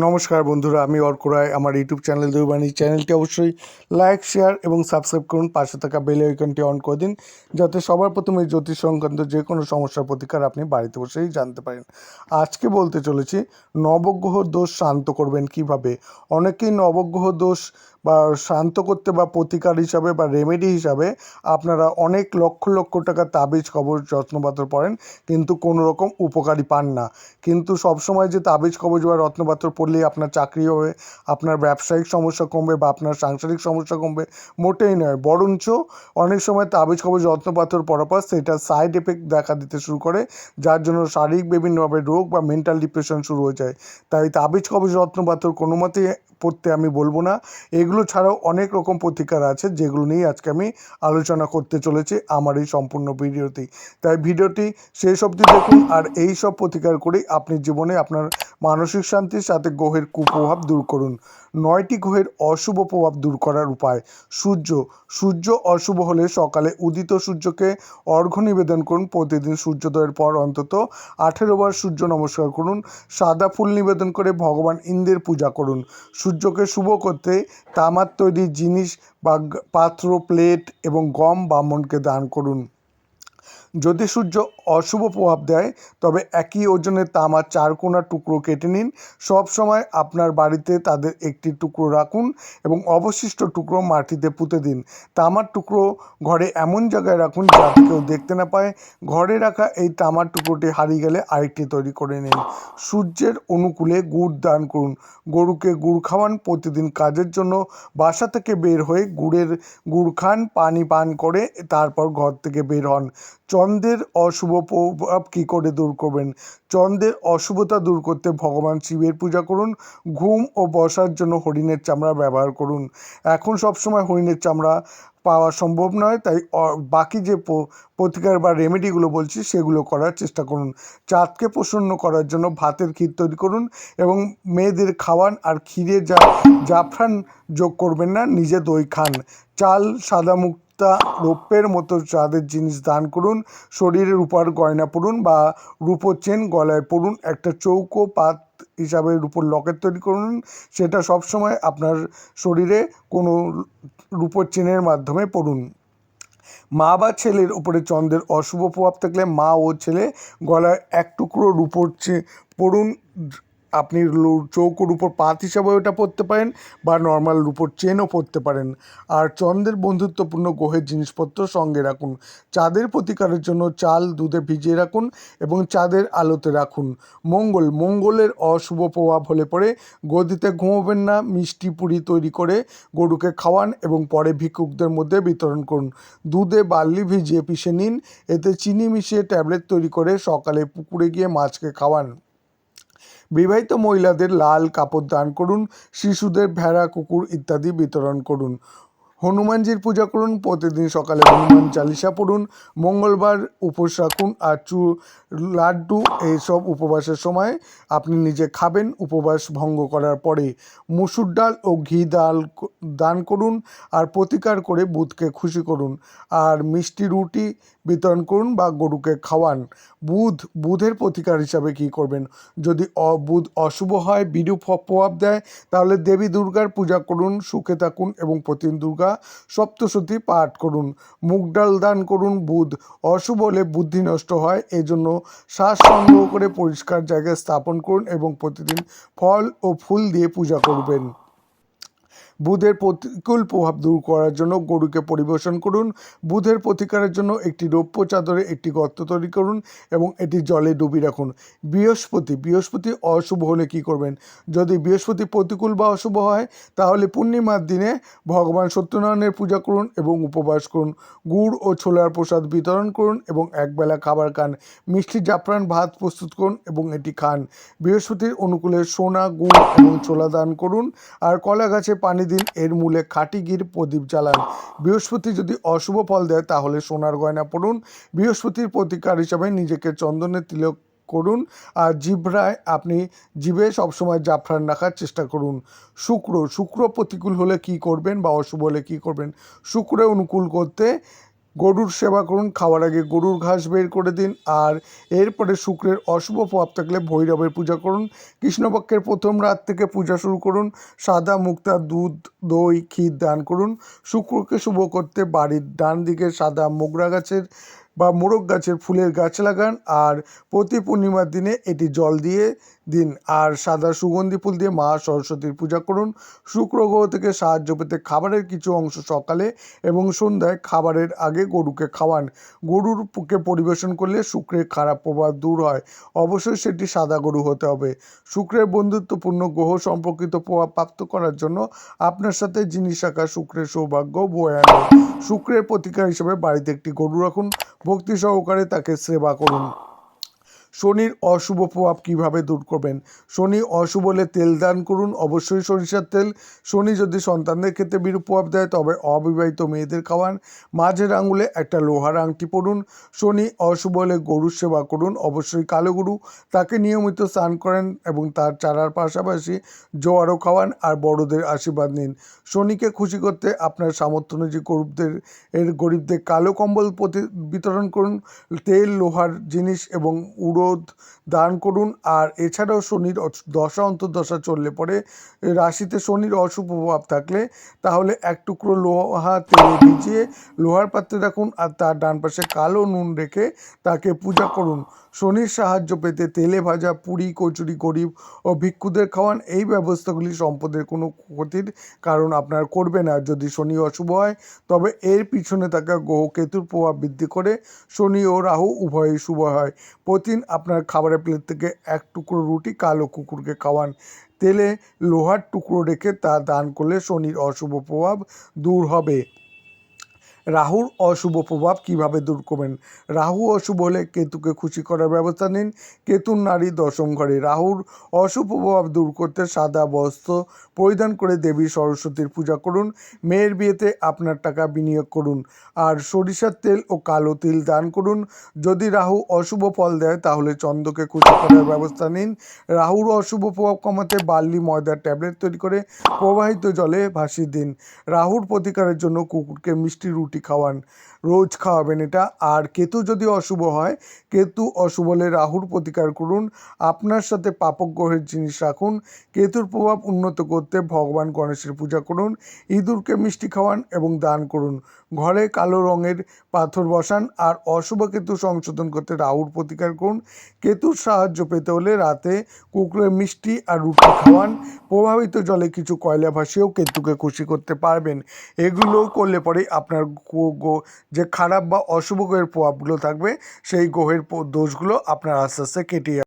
নমস্কার বন্ধুরা, আমি অর্ক রায় আমার ইউটিউব চ্যানেল দৈবাণী চ্যানেলটি অবশ্যই লাইক, শেয়ার এবং সাবস্ক্রাইব করুন। পাশে থাকা বেল আইকনটি অন করে দিন, যাতে সবার প্রথমে জ্যোতিষ সংক্রান্ত যে কোনো সমস্যার প্রতিকার আপনি বাড়িতে বসেই জানতে পারেন। আজকে বলতে চলেছি, নবগ্রহ দোষ শান্ত করবেন কীভাবে? অনেকেই নবগ্রহ দোষ বা শান্ত করতে বা প্রতিকার হিসাবে বা রেমেডি হিসাবে আপনারা অনেক লক্ষ লক্ষ টাকা তাবিজ কবজ যত্নপাথর পড়েন, কিন্তু কোনো রকম উপকারী পান না। কিন্তু সবসময় যে তাবিজ কবজ বা রত্নপাথর পড়লেই আপনার চাকরি হবে, আপনার ব্যবসায়িক সমস্যা কমবে বা আপনার সাংসারিক সমস্যা কমবে, মোটেই নয়। বরঞ্চ অনেক সময় তাবিজ কবজ রত্নপাথর পড়ার পর সেটা সাইড এফেক্ট দেখা দিতে শুরু করে, যার জন্য শারীরিক বিভিন্নভাবে রোগ বা মেন্টাল ডিপ্রেশন শুরু হয়ে যায়। তাই তাবিজ কবজ রত্নপাথর কোনো মতেই পড়তে আমি বলব না। এগুলো ছাড়াও অনেক রকম প্রতিকার আছে, যেগুলো নিয়ে আজকে আমি আলোচনা করতে চলেছি আমার এই সম্পূর্ণ ভিডিওতেই তাই ভিডিওটি শেষ অবধি দেখুন আর এই সব প্রতিকার করেই আপনি জীবনে আপনার মানসিক শান্তির সাথে গ্রহের কুপ্রভাব দূর করুন। নয়টি গ্রহের অশুভ প্রভাব দূর করার উপায়, সূর্য। সূর্য অশুভ হলে সকালে উদিত সূর্যকে অর্ঘ্য নিবেদন করুন। প্রতিদিন সূর্যোদয়ের পর অন্তত আঠেরো বার সূর্য নমস্কার করুন। সাদা ফুল নিবেদন করে ভগবান ইন্দ্রের পূজা করুন। সূর্যকে শুভ করতে তামার তৈরি জিনিস বা পাত্র প্লেট এবং গম ব্রাহ্মণকে দান করুন। যদি সূর্য অশুভ প্রভাব দেয়, তবে একই ওজনের তামার চারকোনা টুকরো কেটে নিন। সব সময় আপনার বাড়িতে তাদের একটি টুকরো রাখুন এবং অবশিষ্ট টুকরো মাটিতে পুঁতে দিন। তামার টুকরো ঘরে এমন জায়গায় রাখুন যাতে কেউ দেখতে না পায়। ঘরে রাখা এই তামার টুকরোটি হারিয়ে গেলে আরেকটি তৈরি করে নিন। সূর্যের অনুকূলে গুড় দান করুন। গরুকে গুড় খাওয়ান, প্রতিদিন কাজের জন্য বাসা থেকে বের হয়ে গুড়ের গুড় খান, পানি পান করে তারপর ঘর থেকে বের হন। চন্দ্রের অশুভ প্রভাব কী করে দূর করবেন? চন্দ্রের অশুভতা দূর করতে ভগবান শিবের পূজা করুন, ঘুম ও বসার জন্য হরিণের চামড়া ব্যবহার করুন। এখন সবসময় হরিণের চামড়া পাওয়া সম্ভব নয়, তাই বাকি যে প্রতিকার বা রেমেডিগুলো বলছি, সেগুলো করার চেষ্টা করুন। চাঁদকে প্রসন্ন করার জন্য ভাতের ক্ষীর তৈরি করুন এবং মেয়েদের খাওয়ান আর ক্ষীরে যা, জাফরান যোগ করবেন না, নিজে দই খান। চাল সাদা মুক্তা রৌপ্যের মতো চাঁদের জিনিস দান করুন। শরীরের উপর গয়না পরুন বা রূপোর চেন গলায় পরুন। একটা চৌকো পাত হিসাবে রূপোর লকেট তৈরি করুন। সেটা সবসময় আপনার শরীরে কোনো রূপোর চেনের মাধ্যমে পড়ুন মা বা ছেলের উপরে চন্দ্রের অশুভ প্রভাব থাকলে মা ও ছেলে গলায় এক টুকরো রূপোর চে পড়ুন আপনি চৌকোর উপর পাত হিসাবে ওটা পরতে পারেন বা নর্মাল রূপোর চেনও পরতে পারেন। আর চন্দ্রের বন্ধুত্বপূর্ণ গ্রহের জিনিসপত্র সঙ্গে রাখুন। চাঁদের প্রতিকারের জন্য চাল, দুধে ভিজিয়ে রাখুন এবং চাঁদের আলোতে রাখুন। মঙ্গল, মঙ্গলের অশুভ প্রভাব হলে পরে গদিতে ঘুমোবেন না, মিষ্টি পুরি তৈরি করে গরুকে খাওয়ান এবং পরে ভিক্ষুকদের মধ্যে বিতরণ করুন। দুধে বার্লি ভিজিয়ে পিষে নিন, এতে চিনি মিশিয়ে ট্যাবলেট তৈরি করে সকালে পুকুরে গিয়ে মাছকে খাওয়ান। বিবাহিত মহিলাদের লাল কাপড় দান করুন শিশুদের ভেড়া কুকুর ইত্যাদি বিতরণ করুন। হনুমানজির পূজা করুন, প্রতিদিন সকালে হনুমান চালিসা পড়ুন, মঙ্গলবার উপোস রাখুন, আর চু, লাড্ডু এইসব উপবাসের সময় আপনি নিজে খাবেন, উপবাস ভঙ্গ করার পরে মুসুর ডাল ও ঘি ডাল দান করুন, আর প্রতিকার করে বুধকে খুশি করুন, আর মিষ্টি রুটি বিতরণ করুন বা গরুকে খাওয়ান। বুধ, বুধের প্রতিকার হিসাবে কী করবেন? যদি অ- বুধ অশুভ হয়, বিরূপ প্রভাব দেয়, তাহলে দেবী দুর্গার পূজা করুন, সুখে থাকুন এবং প্রতিদিন দুর্গা সপ্তশতী পাঠ করুন। মুগ ডাল দান করুন বুধ। অশুভ হলে বুদ্ধি নষ্ট হয় এই জন্য শ্বাস সংগ্রহ করে পরিষ্কার জায়গায় স্থাপন করুন এবং প্রতিদিন ফল ও ফুল দিয়ে পূজা করবেন। বুধের প্রতিকূল প্রভাব দূর করার জন্য গরুকে পরিবেশন করুন। বুধের প্রতিকারের জন্য একটি রৌপ্য চাদরে একটি গর্ত তৈরি করুন এবং এটি জলে ডুবিয়ে রাখুন। বৃহস্পতি বৃহস্পতি অশুভ হলে কী করবেন? যদি বৃহস্পতি প্রতিকূল বা অশুভ হয়, তাহলে পূর্ণিমার দিনে ভগবান সত্যনারায়ণের পূজা করুন এবং উপবাস করুন। গুড় ও ছোলার প্রসাদ বিতরণ করুন এবং একবেলা খাবার খান। মিষ্টি জাফরান ভাত প্রস্তুত করুন এবং এটি খান। বৃহস্পতির অনুকূলে সোনা, গুড় এবং ছোলা দান করুন। আর কলা গাছে পানি দিন এর মূলে খাঁটি গির প্রদীপ জ্বালান। বৃহস্পতি যদি অশুভ ফল দেয়, তাহলে সোনার গয়না পড়ুন। বৃহস্পতির প্রতিকার হিসাবে নিজেকে চন্দনের তিলক করুন। আর জিভরায়, আপনি জিভে সবসময় জাফরান রাখার চেষ্টা করুন। শুক্র শুক্র প্রতিকূল হলে কি করবেন বা অশুভ হলে কী করবেন? শুক্রে অনুকূল করতে গরুর সেবা করুন, খাওয়ার আগে গরুর ঘাস বের করে দিন, আর এরপরে শুক্রের অশুভ প্রভাব থাকলে ভৈরবের পূজা করুন, কৃষ্ণপক্ষের প্রথম রাত থেকে পূজা শুরু করুন, সাদা মুক্তা, দুধ, দই, ক্ষীর দান করুন, শুক্রকে শুভ করতে বাড়ির ডান দিকে সাদা মোগরা গাছের বা মোরগ গাছের ফুলের গাছ লাগান আর প্রতি পূর্ণিমার দিনে এটি জল দিয়ে দিন। আর সাদা সুগন্ধি ফুল দিয়ে মা সরস্বতীর পূজা করুন। শুক্র গ্রহ থেকে সাহায্য পেতে খাবারের কিছু অংশ সকালে এবং সন্ধ্যায় খাবারের আগে গরুকে খাওয়ান। গরুর পুকে পরিবেশন করলে শুক্রের খারাপ প্রভাব দূর হয়। অবশ্যই সেটি সাদা গরু হতে হবে। শুক্রের বন্ধুত্বপূর্ণ গ্রহ সম্পর্কিত প্রভাব প্রাপ্ত করার জন্য আপনার সাথে জিনিস রাখা শুক্রের সৌভাগ্য বয়ে আনে শুক্রের প্রতিকার হিসেবে বাড়িতে একটি গরু রাখুন। ভক্তি সহকারে তাকে সেবা করুন। শনির অশুভ প্রভাব কীভাবে দূর করবেন? শনি অশুভ হলে তেল দান করুন, অবশ্যই সরিষার তেল। শনি যদি সন্তানদের ক্ষেত্রে বিরূপ প্রভাব দেয়, তবে অবিবাহিত মেয়েদের খাওয়ান। মাঝের আঙুলে একটা লোহার আংটি পরুন। শনি অশুভ হলে গরুর সেবা করুন, অবশ্যই কালো গরু। তাকে নিয়মিত স্নান করেন এবং তার চারার পাশাপাশি জোয়ারও খাওয়ান আর বড়দের আশীর্বাদ নিন। শনিকে খুশি করতে আপনার সামর্থ্য অনুযায়ী গরিবদের এর গরিবদের কালো কম্বল প্রতি বিতরণ করুন। তেল, লোহার জিনিস এবং উড়োদ দান করুন। আর এছাড়াও শনির দশা অন্তর্দশা চললে পরে রাশিতে শনির অশুভ প্রভাব থাকলে তাহলে এক টুকরো লোহা, তেলে ভিজিয়ে লোহার পাত্রে রাখুন আর তার ডান পাশে কালো নুন রেখে তাকে পূজা করুন। শনির সাহায্য পেতে তেলে ভাজা পুরি, কচুরি, গরিব ও ভিক্ষুদের খাওয়ান। এই ব্যবস্থাগুলি সম্পদের কোনো ক্ষতির কারণ আপনার করবে না। যদি শনি অশুভ হয়, তবে এর পিছনে থাকা গ্রহ কেতুর প্রভাব বৃদ্ধি করে শনি ও রাহু উভয়ই শুভ হয়। প্রতিদিন আপনার খাবারের প্লেট থেকে এক টুকরো রুটি কালো কুকুরকে খাওয়ান। তেলে লোহার টুকরো রেখে তা দান করলে শনির অশুভ প্রভাব দূর হবে। রাহুর অশুভ প্রভাব কীভাবে দূর করবেন? রাহু অশুভ হলে কেতুকে খুশি করার ব্যবস্থা নিন। কেতুর নারী দশম ঘরে। রাহুর অশুভ প্রভাব দূর করতে সাদা বস্ত্র পরিধান করে দেবী সরস্বতীর পূজা করুন। মেয়ের বিয়েতে আপনার টাকা বিনিয়োগ করুন। আর সরিষার তেল ও কালো তিল দান করুন। যদি রাহু অশুভ ফল দেয়, তাহলে চন্দ্রকে খুশি করার ব্যবস্থা নিন। রাহুর অশুভ প্রভাব কমাতে বার্লি ময়দার ট্যাবলেট তৈরি করে প্রবাহিত জলে ভাসিয়ে দিন। রাহুর প্রতিকারের জন্য কুকুরকে মিষ্টি রুটি খাওয়ান, রোজ খাওয়াবেন এটা। আর কেতু যদি অশুভ হয়, কেতু অশুভ হলে রাহুর প্রতিকার করুন। আপনার সাথে পাপক গ্রহের জিনিস রাখুন। কেতুর প্রভাব উন্নত করতে ভগবান গণেশের পূজা করুন, ইঁদুরকে মিষ্টি খাওয়ান এবং দান করুন। ঘরে কালো রঙের পাথর বসান আর অশুভ কেতু সংশোধন করতে রাহুর প্রতিকার করুন। কেতুর সাহায্য পেতে হলে রাতে কুকুরের মিষ্টি আর রুটি খাওয়ান। প্রভাবিত জলে কিছু কয়লা ভাসিয়েও কেতুকে খুশি করতে পারবেন। এগুলো করলে পরেই আপনার গো- গো- যে খারাপ বা অশুভ গ্রহের প্রভাবগুলো থাকবে, সেই গ্রহের দোষগুলো আপনার আস্তে আস্তে কেটে যাবে।